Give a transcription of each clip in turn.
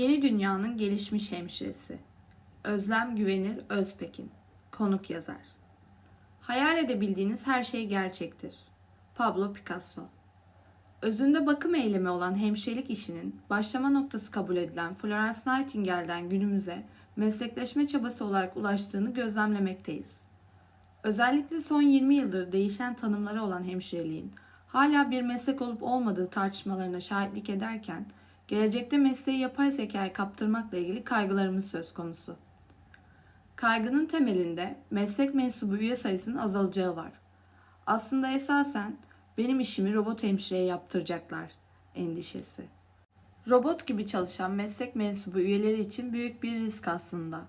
Yeni Dünyanın Gelişmiş Hemşiresi Özlem Güvenir Özpekin Konuk yazar Hayal edebildiğiniz her şey gerçektir. Pablo Picasso Özünde bakım eylemi olan hemşirelik işinin başlama noktası kabul edilen Florence Nightingale'den günümüze meslekleşme çabası olarak ulaştığını gözlemlemekteyiz. Özellikle son 20 yıldır değişen tanımları olan hemşireliğin hala bir meslek olup olmadığı tartışmalarına şahitlik ederken gelecekte mesleği yapay zekaya kaptırmakla ilgili kaygılarımız söz konusu. Kaygının temelinde meslek mensubu üye sayısının azalacağı var. Aslında esasen benim işimi robot hemşireye yaptıracaklar endişesi. Robot gibi çalışan meslek mensubu üyeleri için büyük bir risk aslında.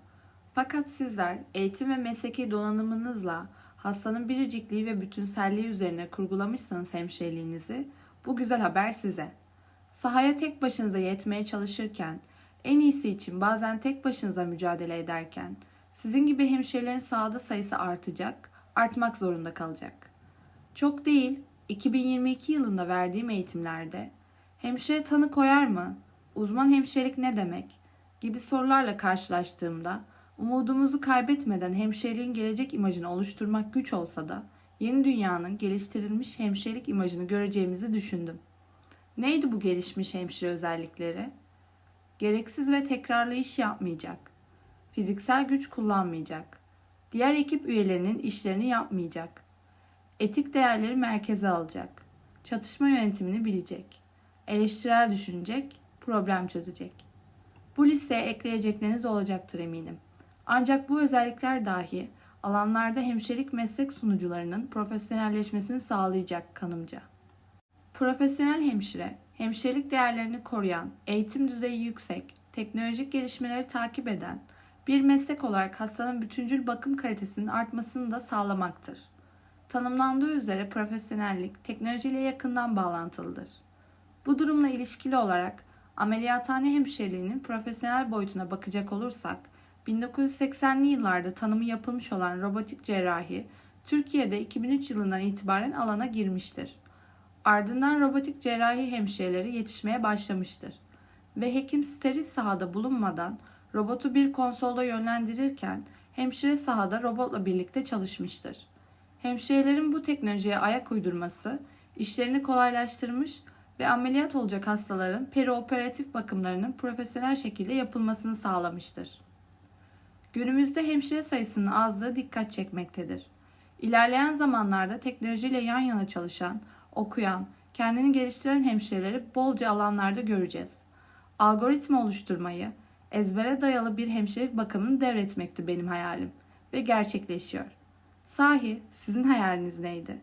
Fakat sizler eğitim ve mesleki donanımınızla hastanın biricikliği ve bütünselliği üzerine kurgulamışsanız hemşireliğinizi, bu güzel haber size. Sahaya tek başınıza yetmeye çalışırken, en iyisi için bazen tek başınıza mücadele ederken, sizin gibi hemşirelerin sahada sayısı artacak, artmak zorunda kalacak. Çok değil, 2022 yılında verdiğim eğitimlerde hemşire tanı koyar mı? Uzman hemşirelik ne demek? gibi sorularla karşılaştığımda umudumuzu kaybetmeden hemşireliğin gelecek imajını oluşturmak güç olsa da yeni dünyanın geliştirilmiş hemşirelik imajını göreceğimizi düşündüm. Neydi bu gelişmiş hemşire özellikleri? Gereksiz ve tekrarlı iş yapmayacak. Fiziksel güç kullanmayacak. Diğer ekip üyelerinin işlerini yapmayacak. Etik değerleri merkeze alacak. Çatışma yönetimini bilecek. Eleştirel düşünecek, problem çözecek. Bu listeye ekleyecekleriniz olacaktır eminim. Ancak bu özellikler dahi alanlarda hemşirelik meslek sunucularının profesyonelleşmesini sağlayacak kanımca. Profesyonel hemşire, hemşirelik değerlerini koruyan, eğitim düzeyi yüksek, teknolojik gelişmeleri takip eden bir meslek olarak hastanın bütüncül bakım kalitesinin artmasını da sağlamaktır. Tanımlandığı üzere profesyonellik teknolojiyle yakından bağlantılıdır. Bu durumla ilişkili olarak ameliyathane hemşireliğinin profesyonel boyutuna bakacak olursak, 1980'li yıllarda tanımı yapılmış olan robotik cerrahi, Türkiye'de 2003 yılından itibaren alana girmiştir. Ardından robotik cerrahi hemşireleri yetişmeye başlamıştır. Ve hekim steril sahada bulunmadan robotu bir konsolda yönlendirirken hemşire sahada robotla birlikte çalışmıştır. Hemşirelerin bu teknolojiye ayak uydurması işlerini kolaylaştırmış ve ameliyat olacak hastaların perioperatif bakımlarının profesyonel şekilde yapılmasını sağlamıştır. Günümüzde hemşire sayısının azlığı dikkat çekmektedir. İlerleyen zamanlarda teknolojiyle yan yana çalışan, okuyan, kendini geliştiren hemşireleri bolca alanlarda göreceğiz. Algoritma oluşturmayı, ezbere dayalı bir hemşirelik bakımını devretmekti benim hayalim ve gerçekleşiyor. Sahi sizin hayaliniz neydi?